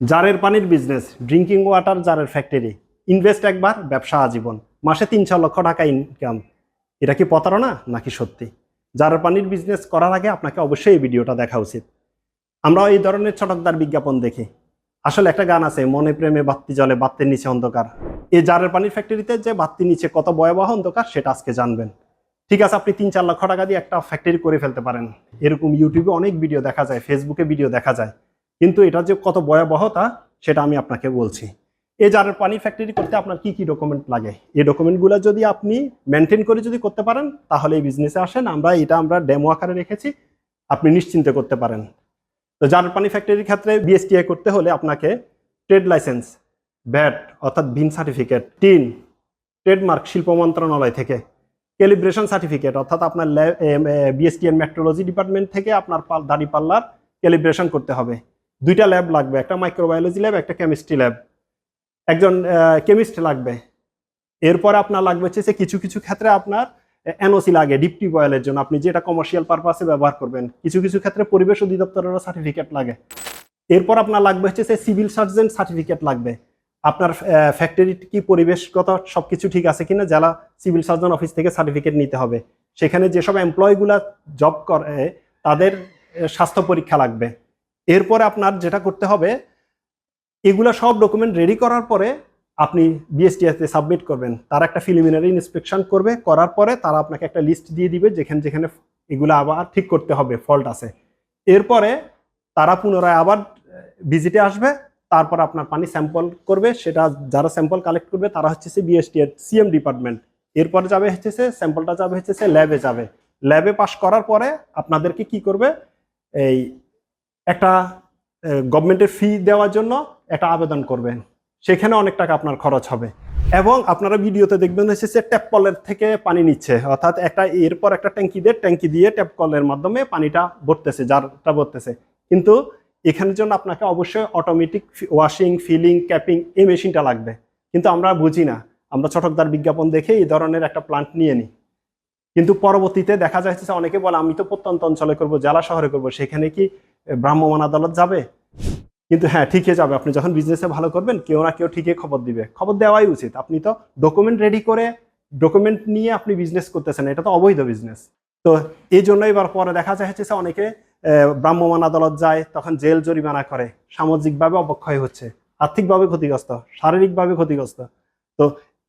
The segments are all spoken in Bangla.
জারের পানির বিজনেস ড্রিঙ্কিং ওয়াটার জারের ফ্যাক্টরি ইনভেস্ট একবার, ব্যবসা আজীবন। মাসে তিন ছ লক্ষ টাকা ইনকাম এটা কি প্রতারণা নাকি সত্যি? জারের পানির বিজনেস করার আগে আপনাকে অবশ্যই এই ভিডিওটা দেখা উচিত। আমরা এই ধরনের চটকদার বিজ্ঞাপন দেখি। আসলে একটা গান আছে, মনে প্রেমে বাত্তি জলে, বাত্তির নিচে অন্ধকার। এই জারের পানির ফ্যাক্টরিতে যে বাত্তির নিচে কত ভয়াবহ অন্ধকার, সেটা আজকে জানবেন। ঠিক আছে, আপনি তিন চার লক্ষ টাকা দিয়ে একটা ফ্যাক্টরি করে ফেলতে পারেন। এরকম ইউটিউবে অনেক ভিডিও দেখা যায় ফেসবুকে ভিডিও দেখা যায়। কিন্তু এটা যে কত ভয়াবহতা, সেটা আমি আপনাকে বলছি। এই জারের পানি ফ্যাক্টরি করতে আপনার কি কি ডকুমেন্ট লাগে? এই ডকুমেন্টগুলো যদি আপনি মেনটেন করে যদি করতে পারেন, তাহলে এই বিজনেসে আসেন, আমরা এটা আমরা ডেমো আকারে রেখেছি, আপনি নিশ্চিন্তে করতে পারেন। তো জারের পানি ফ্যাক্টরির ক্ষেত্রে বিএসটিআই করতে হলে আপনাকে ট্রেড লাইসেন্স ব্যাট অর্থাৎ ভিন সার্টিফিকেট টিন ট্রেডমার্ক শিল্প মন্ত্রণালয় থেকে ক্যালিব্রেশন সার্টিফিকেট অর্থাৎ আপনার বিএসটিএন মেট্রোলজি ডিপার্টমেন্ট থেকে আপনার দাড়ি পাল্লার ক্যালিব্রেশন করতে হবে। দুইটা ল্যাব লাগবে, একটা মাইক্রোবায়োলজি ল্যাব একটা কেমিস্ট্রি ল্যাব একজন কেমিস্ট লাগবে। এরপর আপনার লাগবে হচ্ছে কিছু কিছু ক্ষেত্রে আপনার এনওসি লাগে ডিপটি বয়েলের জন্য। আপনি যেটা কমার্শিয়াল পারপাসে ব্যবহার করবেন, কিছু কিছু ক্ষেত্রে পরিবেশ অধিদপ্তরেরও সার্টিফিকেট লাগে। এরপর আপনার লাগবে হচ্ছে সে সিভিল সার্জন সার্টিফিকেট লাগবে। আপনার ফ্যাক্টরি কি পরিবেশগত সবকিছু ঠিক আছে কিনা জেলা সিভিল সার্জন অফিস থেকে সার্টিফিকেট নিতে হবে। সেখানে যেসব এমপ্লয়িগুলা জব করে, তাদের স্বাস্থ্য পরীক্ষা লাগবে। এরপরে আপনার যেটা করতে হবে, এগুলা সব ডকুমেন্ট রেডি করার পরে আপনি বিএসটিএসতে সাবমিট করবেন। তারা একটা প্রিলিমিনারি ইন্সপেকশন করবে, করার পরে তারা আপনাকে একটা লিস্ট দিয়ে দিবে যেখানে যেখানে এগুলো আবার ঠিক করতে হবে ফল্ট আছে। এরপরে তারা পুনরায় আবার ভিজিটে আসবে, তারপর আপনার পানি স্যাম্পল করবে, সেটা যারা স্যাম্পল কালেক্ট করবে তারা হচ্ছে সে বিএসটি সিএম ডিপার্টমেন্ট এরপরে যাবে হচ্ছে সে স্যাম্পলটা যাবে হচ্ছে সে ল্যাবে যাবে। ল্যাবে পাস করার পরে আপনাদেরকে কি করবে, এই একটা গভর্নমেন্টের ফি দেওয়ার জন্য একটা আবেদন করবেন। সেখানে অনেক টাকা আপনার খরচ হবে। এবং আপনারা ভিডিওতে দেখবেন সে ট্যাপ কলের থেকে পানি নিচ্ছে। অর্থাৎ একটা, এরপর একটা ট্যাঙ্কি দিয়ে ট্যাঙ্কি দিয়ে ট্যাপ কলের মাধ্যমে পানিটা ভরতেছে যারটা ভরতেছে। কিন্তু এখানের জন্য আপনাকে অবশ্যই অটোমেটিক ওয়াশিং ফিলিং ক্যাপিং এই মেশিনটা লাগবে। কিন্তু আমরা বুঝি না। আমরা চটকদার বিজ্ঞাপন দেখে এই ধরনের একটা প্লান্ট নিয়ে নিই। কিন্তু পরবর্তীতে দেখা যাচ্ছে অনেকে বলে, আমি তো প্রত্যন্ত অঞ্চলে করব, জেলা শহরে করব। সেখানে কি এ, ভ্রাম্যমাণ আদালত যাবে। কিন্তু হ্যাঁ ঠিকই যাবে। আপনি যখন বিজনেসে ভালো করবেন কেউ না কেউ ঠিকই খবর দিবে। খবর দেওয়াই উচিত। আপনি তো ডকুমেন্ট রেডি করে ডকুমেন্ট নিয়ে আপনি বিজনেস করতেছেন। এটা তো অবৈধ বিজনেস তো এই জন্য এবার পরে দেখা যাচ্ছে যে অনেকে ভ্রাম্যমাণ আদালত যায় তখন জেল জরিমানা করে। সামাজিকভাবে অবক্ষয় হচ্ছে। আর্থিকভাবে ক্ষতিগ্রস্ত। শারীরিকভাবে ক্ষতিগ্রস্ত। তো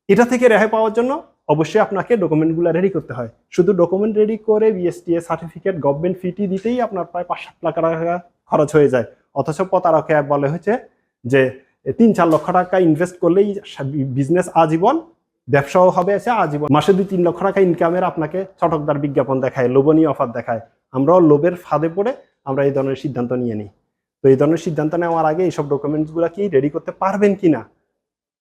এটা থেকে রেহাই পাওয়ার জন্য অবশ্যই আপনাকে ডকুমেন্টগুলো রেডি করতে হয়। শুধু ডকুমেন্ট রেডি করে বিএসটিএ সার্টিফিকেট গভর্নমেন্ট ফিটি দিতেই আপনার প্রায় পাঁচ সাত লাখ টাকা খরচ হয়ে যায়। অথচ প্রতারকে বলে হয়েছে যে, তিন চার লক্ষ টাকা ইনভেস্ট করলেই বিজনেস আজীবন, ব্যবসাও হবে আছে আজীবন। মাসে দুই তিন লক্ষ টাকা ইনকামের আপনাকে চটকদার বিজ্ঞাপন দেখায়, লোভনীয় অফার দেখায়। আমরাও লোভের ফাঁদে পড়ে আমরা এই ধরনের সিদ্ধান্ত নিয়ে নিই। তো এই ধরনের সিদ্ধান্ত নেওয়ার আগে এইসব ডকুমেন্টসগুলো কি রেডি করতে পারবেন কি না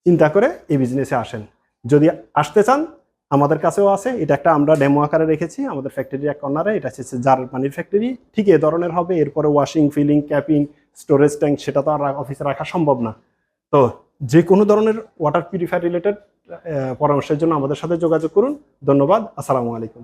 চিন্তা করে এই বিজনেসে আসেন। যদি আসতে চান আমাদের কাছেও আছে। এটা একটা আমরা ডেমো আকারে রেখেছি, আমাদের ফ্যাক্টরি এক কর্নারে এটা হচ্ছে জার পানির ফ্যাক্টরি ঠিক এ ধরনের হবে। এরপরে washing filling capping storage tank সেটা তো আর অফিসে রাখা সম্ভব না। তো যে কোনো ধরনের ওয়াটার পিউরিফায়ার রিলেটেড পরামর্শের জন্য আমাদের সাথে যোগাযোগ করুন। ধন্যবাদ। আসসালামু আলাইকুম।